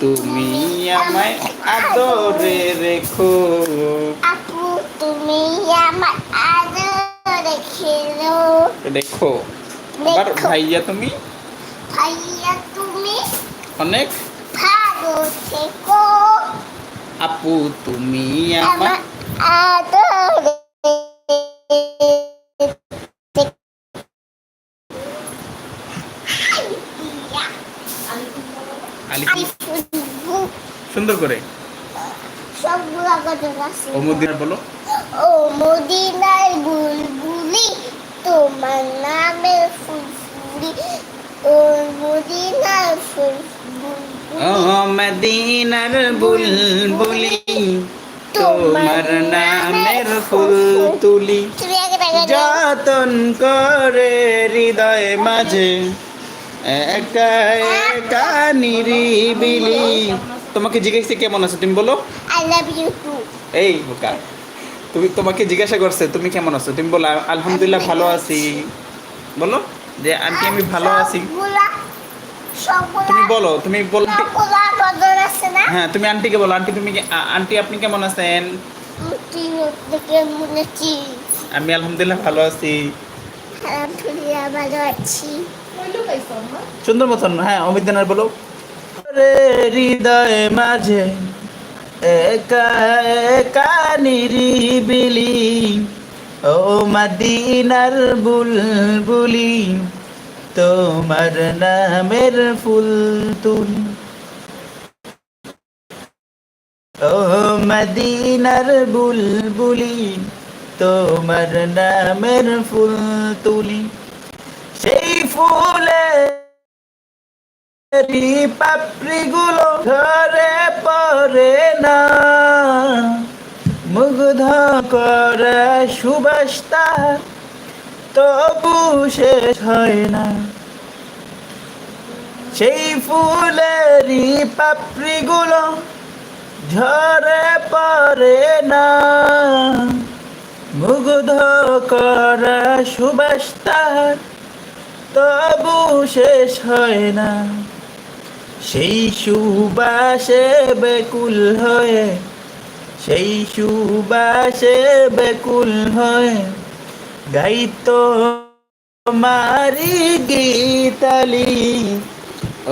তুমি আমায় আদরে রেখো। আপু তুমি আমার আদরে খেলো রেখো। আবার। ভাইয়া তুমি? ভাইয়া তুমি অনেক। ভালো থেকো। আপু তুমি আমার আদরে সুন্দর করে। ও মদিনার বলো। ও মদিনার বুলবুলি তোমার নামের ফুলফুলি। ও মদিনার ফুলফুলি। ও মদিনার বুলবুলি তোমার নামের ফুল তুলি যতন করে হৃদয় মাঝে। একা একা নিরিবিলি। তোমাকে জিজ্ঞেস কেমন আছো? তুমি বলো। আই লাভ ইউ টু এই বোকা। তুমি তোমাকে জিজ্ঞাসা করছে তুমি কেমন আছো? তুমি বলো আলহামদুলিল্লাহ ভালো আছি। বলো যে আন্টি আমি ভালো আছি। তুমি বলো তুমি বলো হ্যাঁ তুমি আন্টিকে বলো। আন্টি তুমি আন্টি আপনি কেমন আছেন? আমি আলহামদুলিল্লাহ ভালো আছি। আলহামদুলিল্লাহ ভালো আছি। সুন্দর মতন হ্যাঁ অমিতানার বলো। রে হৃদয় মাঝে একা একা নিরিবিলি, ও মদিনার বুলবুলি, তোমার নামের ফুল তুলি ও মদিনার বুলবুলি, তোমার নামের ফুল তুলি ফুলের পাপড়ি গুলো ঘরে পরে না। মুগ্ধ করে সুবাস তার, তবু শেষ হয় না। সেই ফুলেরই পাপড়ি ঝরে পরে না। মুগ্ধ করে সুবাস তার তবু শেষ হয় না। সেই সুবাসে বেকুল হয়ে, সেই সুবাসে বেকুল হয়ে গাইতো মারি গীতালি।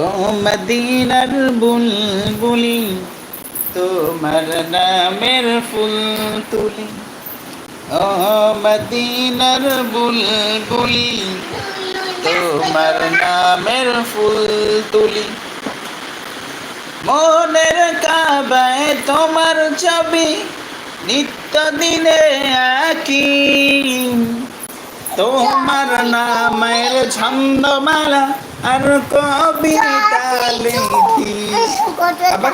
ও মদিনার বুলবুলি, তোমার নামের ফুল তুলি। ও মদিনার বুলবুলি তোমার নামের ফুল তুলি। মনের কাবায় তোমার ছবি নিত্য দিনে আঁকি। তোমার নামের ছন্দমালা আর কবিতা লিখি। আবার?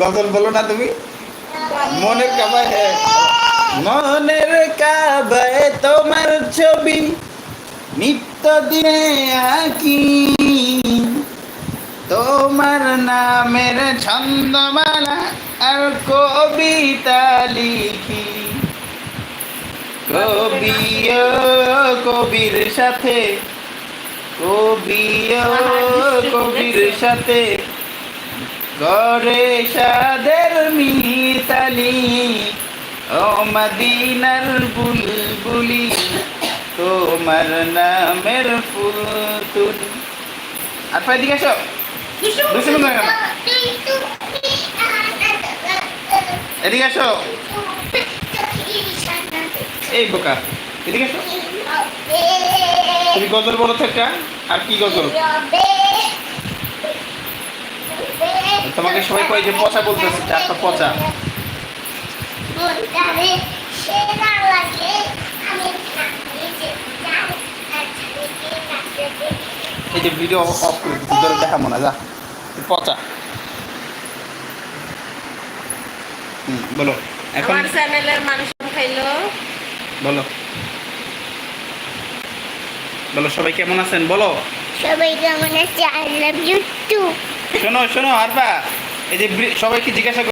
গজল বলো না তুমি। মনের কাবায় হ্যাঁ মনের কাবায় তোমার ছবি নিত্য দিনে আঁকি। তোমার নামের ছন্দমালা আর কবিতা লিখি। কবি কবির সাথে কবি কবির সাথে গরে সাদের মিতালি ও মদিনার বুলবুলি তোমার নামের ফুল তুলি আর পাই দিকে আসো। দুশো মিনিট এদিকে আসো। এই বোকা। এদিকে আসো। তুমি গজল বলো তো একটা। আর কি গজল? তোমাকে সবাই কয় যে পচা বলতেছে চারটা পচা। এই যে ভিডিও অফ করে দিচ্ছি ধরে দেখাবো না যা। পচা। হুম, বলো। এখন চ্যানেলের মানুষ খাইলো বলো। বলো সবাই কেমন আছেন? বলো। সবাই কেমন আছে? আই লাভ ইউ টু শোনো শোনো আরবা এই যে সবাইকে জিজ্ঞাসা